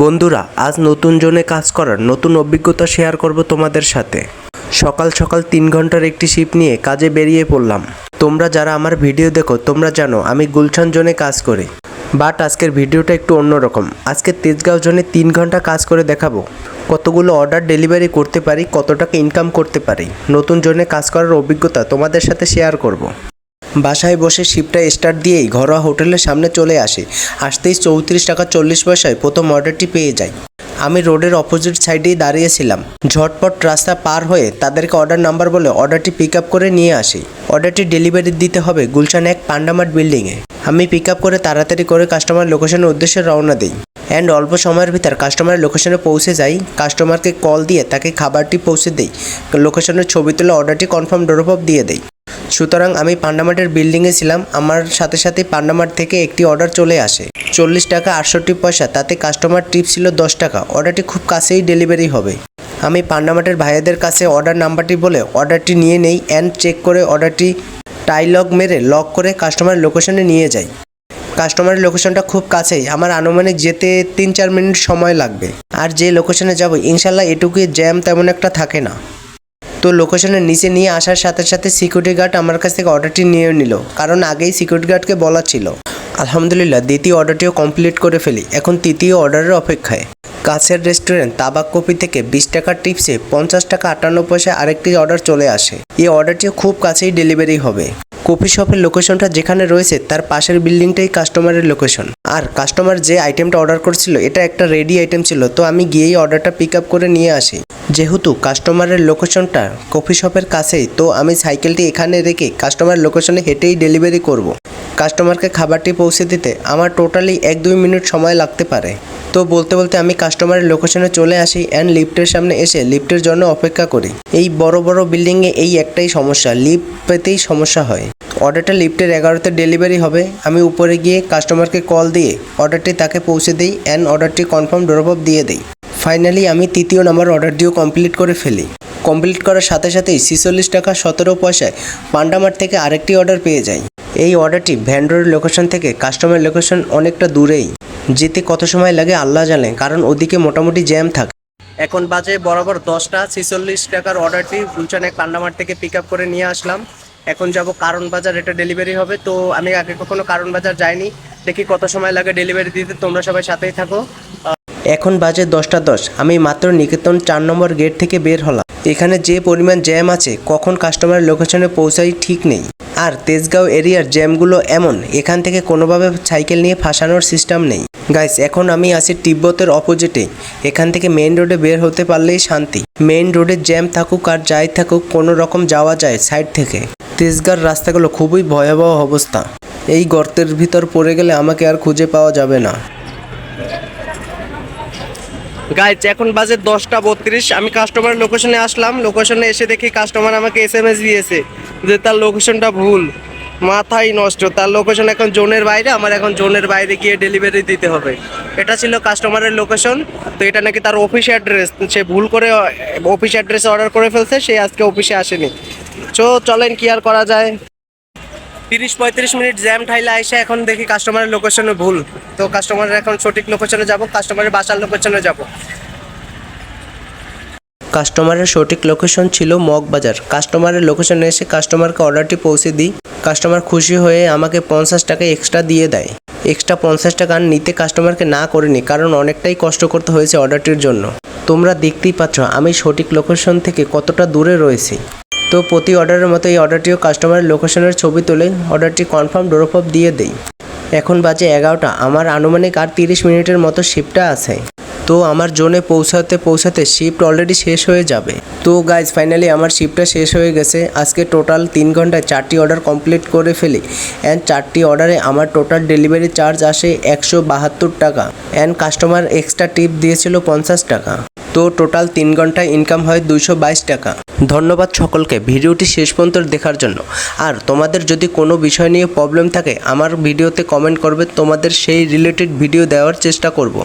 বন্ধুরা, আজ নতুন জোনে কাজ করার নতুন অভিজ্ঞতা শেয়ার করব তোমাদের সাথে। সকাল সকাল তিন ঘণ্টার একটি শিপ নিয়ে কাজে বেরিয়ে পড়লাম। তোমরা যারা আমার ভিডিও দেখো, তোমরা জানো আমি গুলশান জোনে কাজ করি। বাট আজকের ভিডিওটা একটু অন্যরকম। আজকে তেজগাঁও জোনে তিন ঘণ্টা কাজ করে দেখাবো। কতগুলো অর্ডার ডেলিভারি করতে পারি কত টাকা ইনকাম করতে পারি। নতুন জোনে কাজ করার অভিজ্ঞতা তোমাদের সাথে শেয়ার করব। বাসায় বসে শিপটা স্টার্ট দিয়েই ঘরোয়া হোটেলের সামনে চলে আসে। আসতেই চৌত্রিশ টাকা চল্লিশ পয়সায় প্রথম অর্ডারটি পেয়ে যাই আমি রোডের অপোজিট সাইডেই দাঁড়িয়েছিলাম। ঝটপট রাস্তা পার হয়ে তাদেরকে অর্ডার নাম্বার বলে অর্ডারটি পিক আপ করে নিয়ে আসি। অর্ডারটি ডেলিভারি দিতে হবে গুলশান এক পান্ডামার্ট বিল্ডিংয়ে আমি পিক আপ করে তাড়াতাড়ি করে কাস্টমার লোকেশনের উদ্দেশ্যে রওনা দিই। অ্যান্ড অল্প সময়ের ভিতর কাস্টমারের লোকেশনে পৌঁছে যাই। কাস্টমারকে কল দিয়ে তাকে খাবারটি পৌঁছে দিই। লোকেশনের ছবি তুলে অর্ডারটি কনফার্ম ড্রপ দিয়ে দেই। সুতরাং আমি পান্ডামার্টের বিল্ডিংয়ে ছিলাম, আমার সাথে সাথে পান্ডামার্ট থেকে একটি অর্ডার চলে আসে। চল্লিশ টাকা আটষট্টি পয়সা, তাতে কাস্টমার টিপ ছিল দশ টাকা, অর্ডারটি খুব কাছেই ডেলিভারি হবে। আমি পান্ডামার্টের ভাইয়াদের কাছে অর্ডার নাম্বারটি বলে অর্ডারটি নিয়ে নেই অ্যান্ড চেক করে অর্ডারটি টাইলগ মেরে লক করে কাস্টমারের লোকেশনে নিয়ে যাই। কাস্টমারের লোকেশনটা খুব কাছেই, আমার আনুমানিক যেতে তিন চার মিনিট সময় লাগবে। আর যে লোকেশনে যাব, ইনশাল্লাহ এটুকুই জ্যাম তেমন একটা থাকে না। তো লোকেশনের নিচে নিয়ে আসার সাথে সাথে সিকিউরিটি গার্ড আমার কাছ থেকে অর্ডারটি নিয়ে নিল। কারণ আগেই সিকিউরিটি গার্ডকে বলা ছিল। আলহামদুলিল্লাহ, দ্বিতীয় অর্ডারটিও কমপ্লিট করে ফেলি। এখন তৃতীয় অর্ডারের অপেক্ষায়। কাছের রেস্টুরেন্ট তাবাক কপি থেকে বিশ টাকার টিপসে পঞ্চাশ টাকা আটান্ন পয়সা আরেকটি অর্ডার চলে আসে। এই অর্ডারটিও খুব কাছেই ডেলিভারি হবে। কফি শপের লোকেশনটা যেখানে রয়েছে, তার পাশের বিল্ডিংটাই কাস্টমারের লোকেশন আর কাস্টমার যে আইটেমটা অর্ডার করছিল, এটা একটা রেডি আইটেম ছিল, তো আমি গিয়েই অর্ডারটা পিক আপ করে নিয়ে আসি। যেহেতু কাস্টমারের লোকেশনটা কফি শপের কাছেই, তো আমি সাইকেলটি এখানে রেখে কাস্টমার লোকেশনে হেঁটেই ডেলিভারি করব। কাস্টমারকে খাবারটি পৌঁছে দিতে আমার টোটালি এক দুই মিনিট সময় লাগতে পারে। তো বলতে বলতে আমি কাস্টমারের লোকেশনে চলে আসি অ্যান্ড লিফটের সামনে এসে লিফটের জন্য অপেক্ষা করি। এই বড় বড় বিল্ডিংয়ে এই একটাই সমস্যা লিফট পেতেই সমস্যা হয়। অর্ডারটা লিফটের এগারোতে ডেলিভারি হবে। আমি উপরে গিয়ে কাস্টমারকে কল দিয়ে অর্ডারটি তাকে পৌঁছে দিই অ্যান্ড অর্ডারটি কনফার্ম ড্রপ অফ দিয়ে দিই। ফাইনালি আমি তৃতীয় নম্বর অর্ডারটিও কমপ্লিট করে ফেলি। কমপ্লিট করার সাথে সাথেই ছিচল্লিশ টাকা সতেরো পয়সায় পান্ডামার থেকে আরেকটি অর্ডার পেয়ে যাই। এই অর্ডারটি ভ্যান্ডোর লোকেশন থেকে কাস্টমার লোকেশন অনেকটা দূরেই। যেতে কত সময় লাগে আল্লাহ জানে, কারণ ওদিকে মোটামুটি জ্যাম থাকে। এখন বাজে বরাবর দশটা, ছিচল্লিশ টাকার অর্ডারটি গুলশান এক পান্ডামার থেকে পিক আপ করে নিয়ে আসলাম। এখন যাব কারণ বাজার, এটা ডেলিভারি হবে। তো আমি আগে কখনো কারণ বাজার যাইনি। দেখি কত সময় লাগে ডেলিভারি দিতে। তোমরা সবাই সাথেই থাকো। এখন বাজে দশটা দশ। আমি মাত্র নিকেতন চার নম্বর গেট থেকে বের হলাম। এখানে যে পরিমাণ জ্যাম আছে, কখন কাস্টমারের লোকেশনে পৌঁছাই ঠিক নেই। আর তেজগাঁও এরিয়ার জ্যামগুলো এমন, এখান থেকে কোনোভাবে সাইকেল নিয়ে ফাঁসানোর সিস্টেম নেই। গাইস এখন আমি আছি তিব্বতের অপোজিটে এখান থেকে মেন রোডে বের হতে পারলেই শান্তি। মেইন রোডে জ্যাম থাকুক আর যাই থাকুক, কোনো রকম যাওয়া যায় সাইড থেকে। তেজগাঁর রাস্তাগুলো খুবই ভয়াবহ অবস্থা। এই গর্তের ভিতর পড়ে গেলে আমাকে আর খুঁজে পাওয়া যাবে না। গাইজ এখন বাজে দশটা বত্রিশ। আমি কাস্টমার লোকেশনে আসলাম। লোকেশনে এসে দেখি কাস্টমার আমাকে এস এম এস দিয়েছে যে তার লোকেশনটা ভুল, মাথাই নষ্ট। তার লোকেশন এখন জোনের বাইরে, আমার এখন জোনের বাইরে গিয়ে ডেলিভারি দিতে হবে। এটা ছিল কাস্টমারের লোকেশন তো এটা নাকি তার অফিস অ্যাড্রেস সে ভুল করে অফিস অ্যাড্রেসে অর্ডার করে ফেলছে, সে আজকে অফিসে আসেনি। তো চলেন কি আর করা যায়? তিরিশ পঁয়ত্রিশ মিনিট জ্যাম ঠাইলে এসে এখন দেখি কাস্টমারের লোকেশনে ভুল। তো কাস্টমারের এখন সঠিক লোকেশনে যাব কাস্টমারের বাসার লোকেশনে যাব। কাস্টমারের সঠিক লোকেশন ছিল মগবাজার কাস্টমারের লোকেশনে এসে কাস্টমারকে অর্ডারটি পৌঁছে দিই। কাস্টমার খুশি হয়ে আমাকে পঞ্চাশ টাকা এক্সট্রা দিয়ে দেয়। এক্সট্রা পঞ্চাশ টাকা আর নিতে কাস্টমারকে না করিনি কারণ অনেকটাই কষ্ট করতে হয়েছে অর্ডারটির জন্য। তোমরা দেখতেই পাচ্ছ আমি সঠিক লোকেশন থেকে কতটা দূরে রয়েছি। তো প্রতি অর্ডারের মতো এই অর্ডারটিও কাস্টমারের লোকেশনের ছবি তুলে অর্ডারটি কনফার্ম ড্রপ দিয়ে দেই। এখন বাজে এগারোটা, আমার আনুমানিক আর তিরিশ মিনিটের মতো শিফটটা আছে। তো আমার জোনে পৌঁছাতে পৌঁছাতে শিফট অলরেডি শেষ হয়ে যাবে। তো গাইজ ফাইনালি আমার শিফটটা শেষ হয়ে গেছে। আজকে টোটাল তিন ঘন্টায় চারটি অর্ডার কমপ্লিট করে ফেলি। অ্যান্ড চারটি অর্ডারে আমার টোটাল ডেলিভারি চার্জ আসে একশো বাহাত্তর টাকা। অ্যান্ড কাস্টমার এক্সট্রা টিপ দিয়েছিল পঞ্চাশ টাকা। তো টোটাল তিন ঘন্টায় ইনকাম হয় দুইশো বাইশ টাকা। ধন্যবাদ সকলকে, ভিডিওটি শেষ পর্যন্ত দেখার জন্য। আর তোমাদের যদি কোনো বিষয় নিয়ে প্রবলেম থাকে, আমার ভিডিওতে কমেন্ট করবে, তোমাদের সেই রিলেটেড ভিডিও দেওয়ার চেষ্টা করব।